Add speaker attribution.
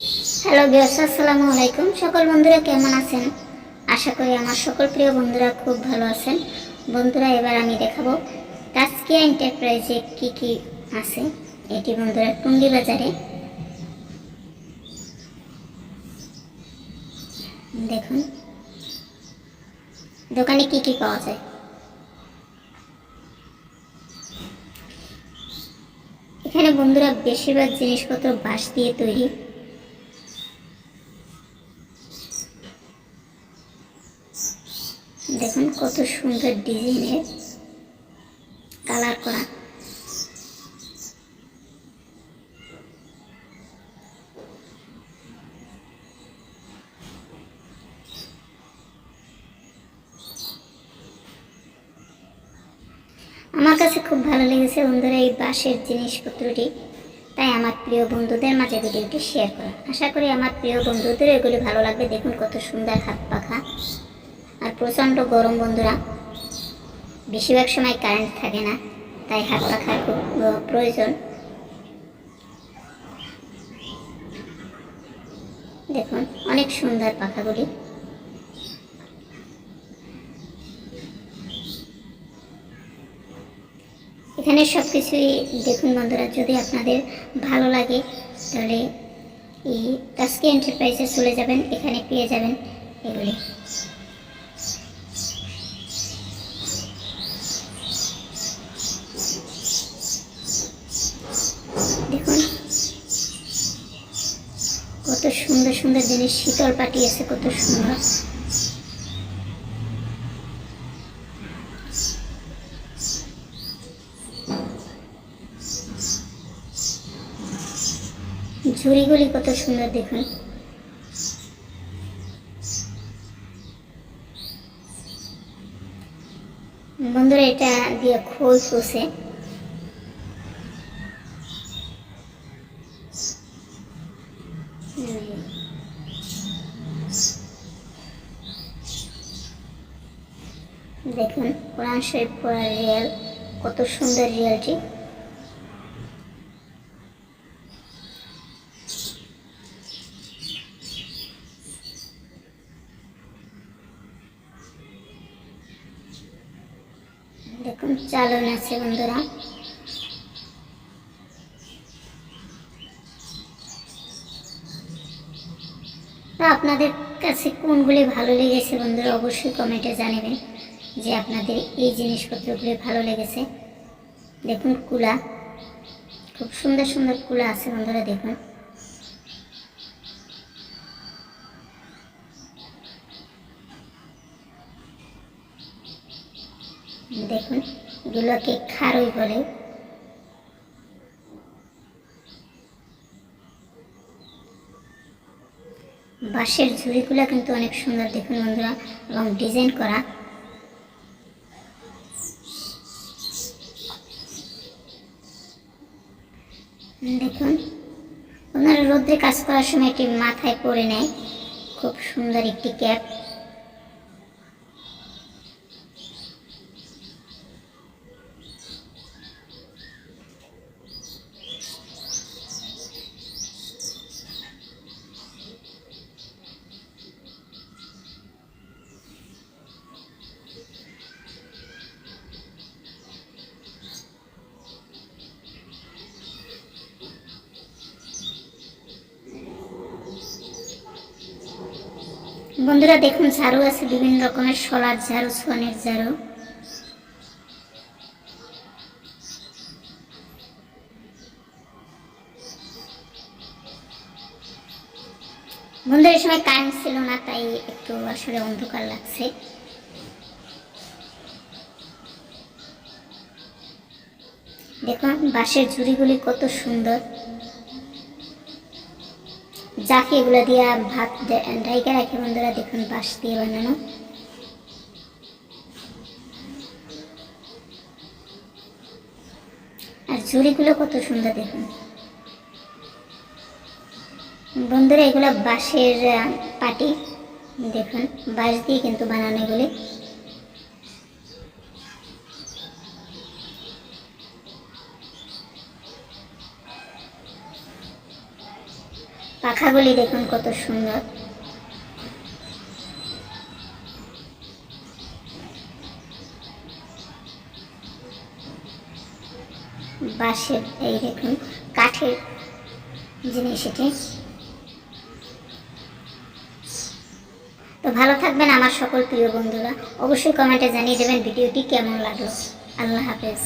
Speaker 1: Hello বিয়াস আসসালামু আলাইকুম। সকল বন্ধুরা কেমন আছেন? আশা করি আমার সকল প্রিয় বন্ধুরা খুব ভালো আছেন। বন্ধুরা, এবার আমি দেখাবো তাস্কিয়া এন্টারপ্রাইজে কি কি আছে। এটি বন্ধুরা টুঙ্গি বাজারে। দেখুন। দোকানে কি কি পাওয়া যায়? এখানে বন্ধুরা, বেশিরভাগ জিনিসপত্র বাঁশ দিয়ে তৈরি। দেখুন কত সুন্দর ডিজাইনের কালার করা। আমার কাছে খুব ভালো লেগেছে বন্ধুরা এই বাঁশের জিনিসপত্রটি। তাই আমার প্রিয় বন্ধুদের মাঝে ভিডিওটি শেয়ার করা আশা করি আমার প্রিয় বন্ধুদের এগুলি ভালো লাগবে। দেখুন কত সুন্দর হাত পাখা। প্রচণ্ড গরম বন্ধুরা। বেশিরভাগ সময় কারেন্ট থাকে না, তাই হাত পাখার খুব প্রয়োজন। দেখুন, অনেক সুন্দর পাখাগুলি। এখানে সব কিছুই দেখুন বন্ধুরা, যদি আপনাদের ভালো লাগে, তাহলে এই তাস্কি এন্টারপ্রাইজে চলে যাবেন, এখানে পেয়ে যাবেন এগুলি দেখুন কত সুন্দর সুন্দর জিনিস শীতল পাটি আছে কত সুন্দর। ঝুড়িগুলি কত সুন্দর দেখুন। বন্ধুরা, এটা দিয়ে খোল পোষে দেখুন, কোরআন শরীফ পড়া রিয়েল, কত সুন্দর রিয়েলটি। দেখুন, চালন আছে বন্ধুরা। আপনাদের কাছে কোনগুলি ভালো লেগেছে বন্ধুরা, অবশ্যই কমেন্টে জানাবেন। যে আপনাদের এই জিনিসপত্রগুলি ভালো লেগেছে। দেখুন কুলা। খুব সুন্দর সুন্দর কুলা আছে বন্ধুরা, দেখুন। দেখুন, এগুলোকে খারই বলে। বাঁশের ঝুড়িগুলো কিন্তু অনেক সুন্দর, দেখুন বন্ধুরা, এবং ডিজাইন করা। দেখুন ওনারা রোদ্রে কাজ করার সময় একটি মাথায় পরে নেয়। খুব সুন্দর একটি ক্যাপ। বন্ধুরা দেখুন, ঝাড়ু আছে, বিভিন্ন রকমের শলার ঝাড়ু সোনের ঝাড়ু। বন্ধুরা, এই সময় কারেন্ট ছিল না, তাই একটু আসলে অন্ধকার লাগছে। দেখুন, বাঁশের ঝুড়িগুলি কত সুন্দর। যাকে এগুলো দিয়ে ভাত ঢাইকা রাখে, বন্ধুরা দেখুন বাঁশ দিয়ে বানানো। আর ঝুড়িগুলো কত সুন্দর দেখুন। বন্ধুরা, এগুলো বাঁশের পাটি, দেখুন, বাঁশ দিয়ে কিন্তু বানানো এগুলি। পাখাগুলি দেখুন কত সুন্দর। বাঁশের এই দেখুন কাঠের জিনিস এটি। তো ভালো থাকবেন আমার সকল প্রিয় বন্ধুরা। অবশ্যই কমেন্টে জানিয়ে দেবেন ভিডিওটি কেমন লাগল। আল্লাহ হাফেজ।